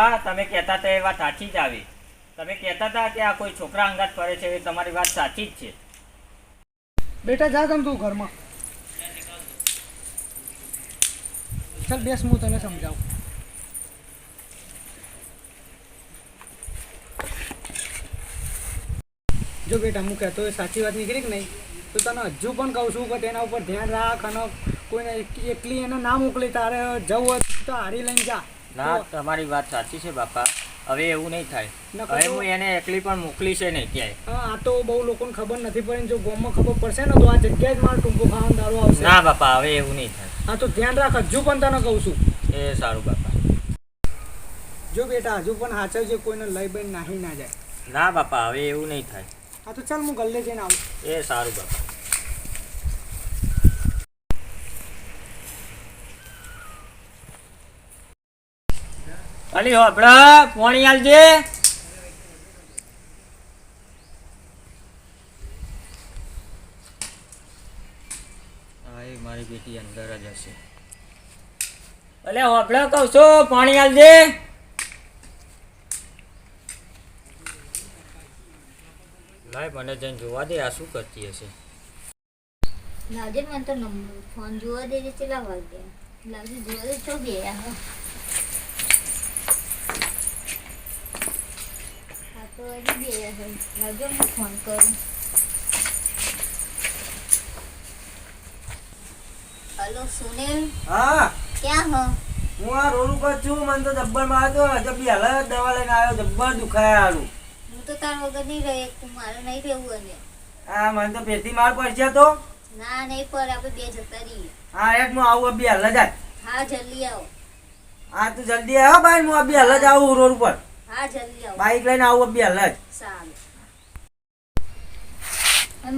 બાપા, તમે કહેતા હતા એ વાત સાચી જ આવી. તમે કહેતા હતા કે આ કોઈ છોકરા અંગાત ફરે છે તમારી વાત સાચી જ છે. બેટા, જા તમ તું ઘરમાં. ચાલ, બેસ, હું તને સમજાવું. જો બેટા, હું કહેતો એ સાચી વાત નીકળી કે નહીં? તો તને હજુ પણ કહું છું કે તેના ઉપર ધ્યાન રાખ અને કોઈને એકલી એને ના મોકલી, તારે જવું હોય તો હારી લઈને જા. ના તમારી વાત સાચી છે બાપા. હવે એવું નહીં થાય. હવે હું એને એકલી પણ મોકલી છે નહીં ક્યાંય. આ તો બહુ લોકોને ખબર નથી પડી જો ગામમાં ખબર પડશે ને તો આ જગ્યાએ જ મારો ટૂંકો ખાવાનો દારો આવશે. ના બાપા હવે એવું નહીં થાય. હા તો ધ્યાન રાખ હજુ પણ તને કહું છું. એ સારું બાપા. જો બેટા હજુ પણ સાચવજે કોઈને લઈ બઈને નાહી ના જાય. ના બાપા હવે એવું નહીં થાય. હા તો ચાલ હું ગલ્લે જઈને આવું. એ સારું બાપા. અલી હોપડા પોણી આલજે. હા એ મારી બેટી અંદર જ હશે. અલે હોપડા કહું છું પાણી આલજે. લાય મને જઈને જોવા દે આ શું કરતી હશે? લાવજે મને તો નંબર. ફોન જોવા દેજે કેટલા દે. લાવજે જોવા દે છો બે હા હા તો હજી બે હશે લાવજો હું ફોન કરું. હલો સુનિલ? હા. ક્યાં હો? હું આ રોડ ઉપર છું. મને તો જબ્બર મારતો જબ બી હાલ દવા લઈને આવ્યો. જબ્બર દુખાય હારું. હું તો તાર વગર નહીં રહે તું મારે નહીં રહેવું અને હા મને તો પેટી માર પડશે તો. ના નહીં પર આપણે બે જતા રહીએ. હા એક હું આવું અભી હાલ જ હા જલ્દી આવો. હા તું જલ્દી આવો ભાઈ હું અભી હાલ જ આવું રોડ ઉપર. હા જલ્દી આવો. બાઈક લઈને આવું બે હાલ જ સારું.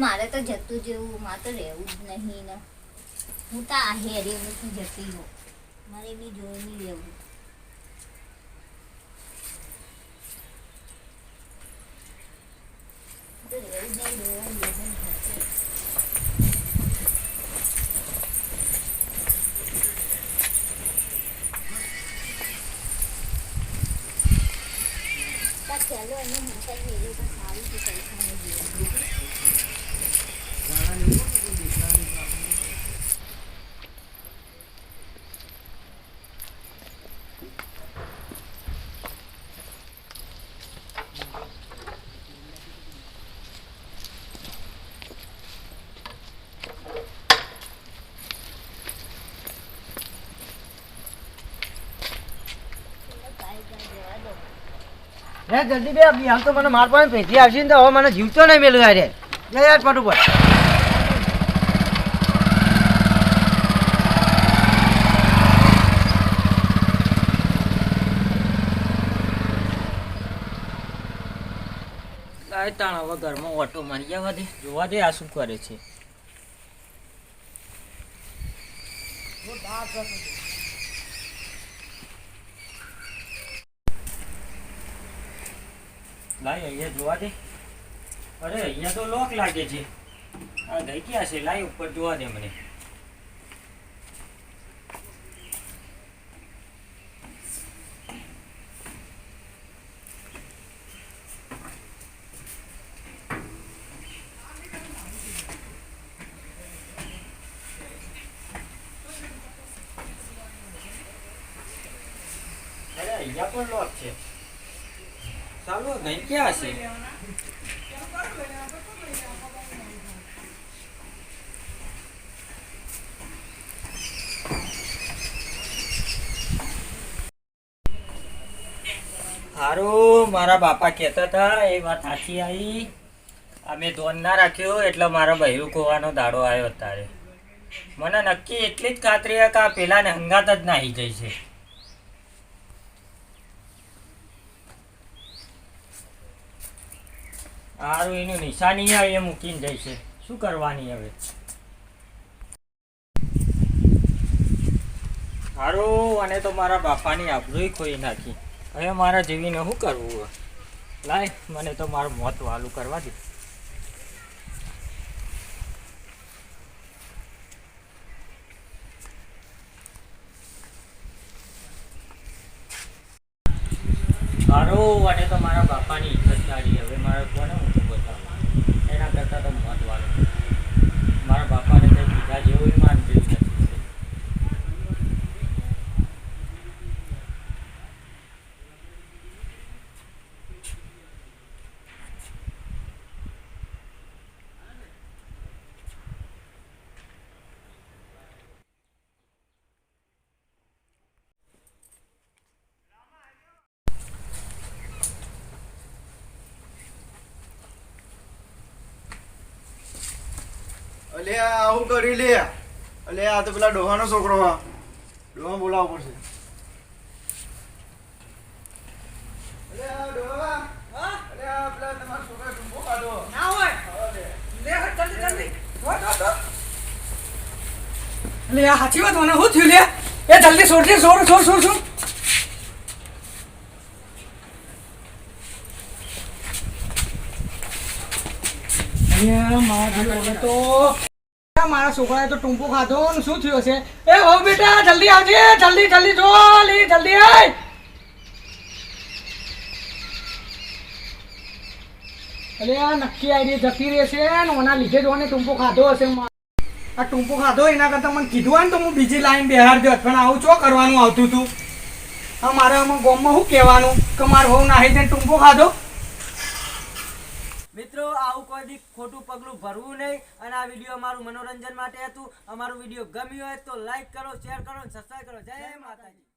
મારે તો જતું જેવું મારે તો રહેવું જ નહીં ને. હું તો આ હેરી નથી જતી રહું. મારે બી જોઈ નહીં રહેવું. તો રહેવું જ નહીં રહેવું રહેવું જ નથી. તાર ચાલો એને મોટા હેરી તો સારું છે પૈસાને જીવન રે જલ્દી બે અભી હાલ તો મને માર પાસે પેટી આવશે ને તો હવે મને જીવતો નહીં મેલું યાર લે યાર પટ ઉપર. તાણ હવે ઘરમાં ઓટો મારી જવા દે જોવા દે આ શું કરે છે. લાય અહીંયા જોવા દે. અરે, અહીંયા તો લોક લાગે છે. આ ગઈ ક્યાં છે? લાય ઉપર જોવા દે મને. અહીંયા પણ લોક છે. ચાલો મારા બાપા કહેતા હતા, એ વાત સાચી આવી. અમે ધોન ના રાખ્યો, એટલે મારો બહેરું ખોવાનો દાડો આવ્યો અત્યારે. મને નક્કી એટલી જ ખાતરી કે આ પેલાને હંગાત જ નાહી જાય છે. હારું, એનું નિશાની આવે, એ મૂકીને જાય શું કરવાની હવે? હારું, અને તો મારા બાપાની આબરૂઈ ખોઈ નાખી. હવે મારા જેવીને શું કરવું? લાય, મને તો મારું મોત વાલું કરવા દે. મારું અને તો મારા બાપાની ઇજ્જત કાઢી હવે મારે કોને ઊંધું બતાવવું એના કરતાં તો મત વાળું મારા બાપાને કંઈ કીધા જેવું માન જેવું નથી અલે આવું કરી લે. અલે આ તો પેલા ડોહાનો છોકરો હા ડોહા બોલાવવો પડશે. અલે આ ડોહા. અલે આ પેલા તમારા છોકરા ટૂંકો કાઢો. ના હોય. લે. હટ જલ્દી જલ્દી. દોડ, દોડ, દોડ. આ સાચી વાત મને શું થયું લે? એ જલ્દી છોડ છોડ છોડ છોડ જોડે તો આ મારા છોકરાએ તો ટૂંપો ખાધો ને શું થયું છે એ હો બેટા, જલ્દી આવજે, જલ્દી જલ્દી જો, લી, જલ્દી આય. અરે આ નક્કી આવી જતી રહેશે ને, ઓના લીધે જો ને ટૂંપો ખાધો હશે આ ટૂંપો ખાધો એના કરતાં મને કીધું હોય ને તો હું બીજી લાઈન બિહાર દે પણ આવું ચો કરવાનું આવતું હતું આ મારે આમાં ગોમમાં શું કહેવાનું કે મારો હોવ નાહી જઈને ટૂંપો ખાધો? મિત્રો આવું કોઈ બી ખોટું પગલું ભરવું નહીં અને આ વીડિયો અમારું મનોરંજન માટે હતું. અમારું વીડિયો ગમ્યું હોય તો લાઈક કરો શેર કરો સબસ્ક્રાઈબ કરો. જય માતાજી.